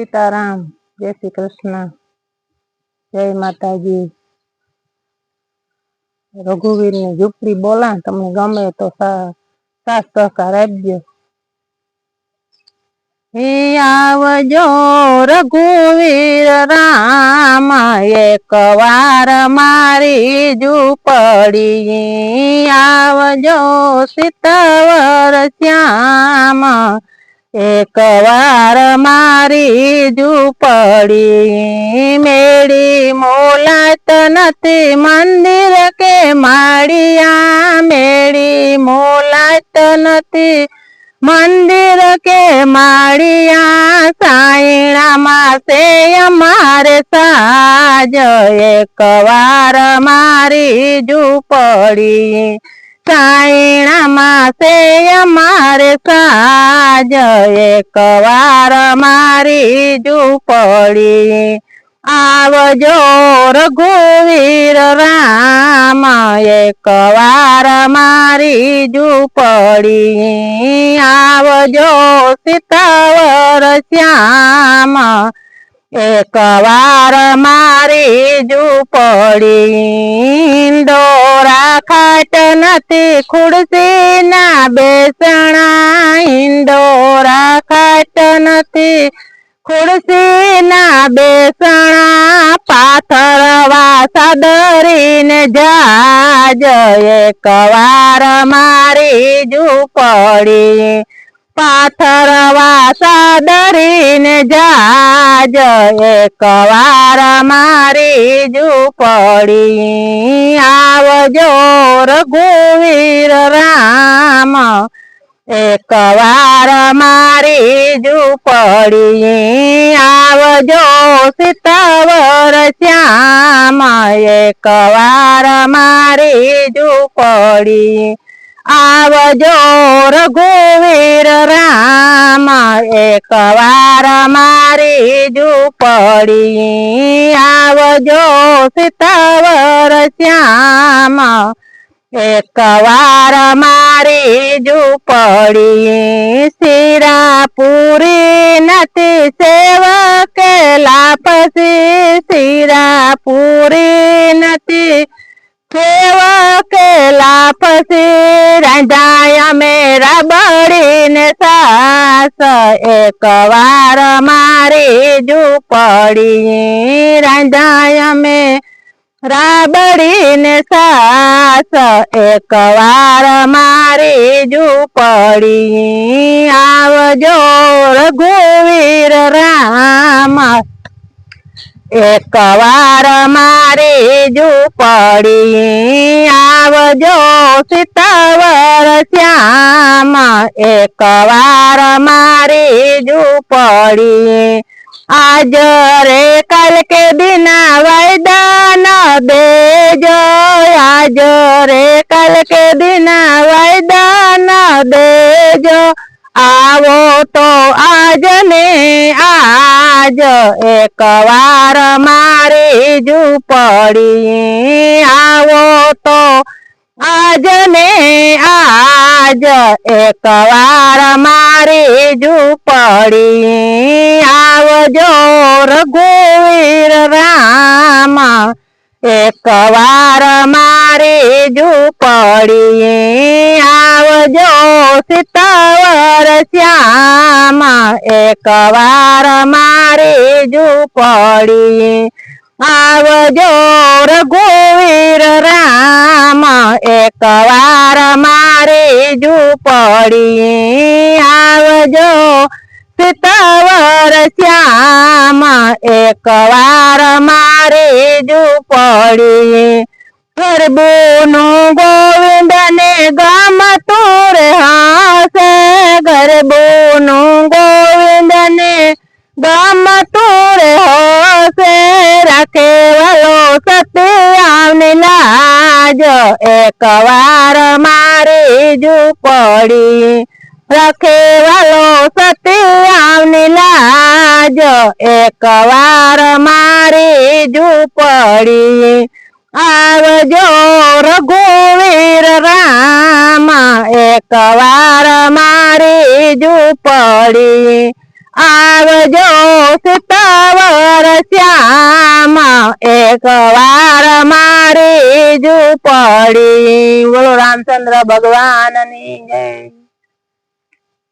સીતારામ, જય શ્રી કૃષ્ણ, જય માતાજી. રઘુવીરની ઝૂંપડી બોલા તમને ગમે તો સાસ સહકાર આપજો. હે આવજો રઘુવીર રામ, એક વાર મારી ઝૂંપડી આવજો, સીતાવર શ્યામ. એક વાર મારી ઝૂંપડી મેળી મોલાત નથી મંદિર કે માળિયા. મેળી મોલાત નથી મંદિર કે માળિયા. સાયણામાં છે અમારે સાજ. એક વાર મારી ઝૂંપડી સાયણામાં છે અમારે સાજ. એક વાર મારી ઝૂંપડી આવજો રઘુવીર રામ. એક વાર મારી ઝૂંપડી આવજો સીતાવર શ્યામ. એક વાર મારી ઝૂંપડી દોરા ખાટ નથી ખુરશી ના બેસણા ઇન્દોરા ખાટ નથી ખુરશી ના બેસણા પાથર વાસા દરીને જાજ. એક વાર મારી ઝૂંપડી પાથર સાદરીને દરીને જાજ, એક વાર મારી ઝૂંપડી આવજો રઘુવીર રામ. એક વાર મારી ઝૂંપડી આવજો સીતાવર શ્યામ. એક વાર મારી ઝૂંપડી આવજો રઘુવીર રામ એક વાર મારી ઝૂંપડી આવજો સીતાવર શ્યામ એક વાર મારી ઝૂંપડી શિરાપુરી પૂરી નથી સેવકે લાપસી શિરાપુરી પૂરી નથી રાજાય મેરા બળીને સાસ, એક વાર મારી ઝૂંપડી રાજાય મેં રાબડીને સાસ, એક વાર મારી ઝૂંપડી આવજો રઘુવીર રામ. એક વાર મારી ઝૂંપડી આવજો સીતાવર શ્યામ. એક વાર મારી ઝૂંપડી આજ રે કાલ કે દિના વૈદાન દેજો. આજ રે કાલ કે દિના વૈદાન દેજો. આવો તો આજ ને આજ એક વાર મારી ઝૂંપડી. આવો તો આજ ને આજ એક વાર મારી ઝૂંપડી. આવજો રઘુવીર રામ. એક વાર મારી ઝૂંપડી. આવજો સીતાવર શ્યામા, એક વાર મારી ઝૂંપડી આવજો રઘુવીર રામ, એક વાર મારી ઝૂંપડી આવજો સીતાવર શ્યામ, એક વાર મારી ઝૂંપડી ગરબોનું ગોવિંદ ગરબોનું ગોવિંદ ને ગામ તુર હોશે. રાખે વાલો સત્યાવની લાજ. એક વાર મારી ઝૂંપડી રાખે વાલો સત્યાવની લાજ. એક વાર મારી ઝૂંપડી આવજો રઘુવીર રામ. એક વાર મારી ઝૂંપડી આવજો સુતાવર શ્યામ એક વાર મારે જો પડે. બોલો રામચંદ્ર ભગવાનની જય.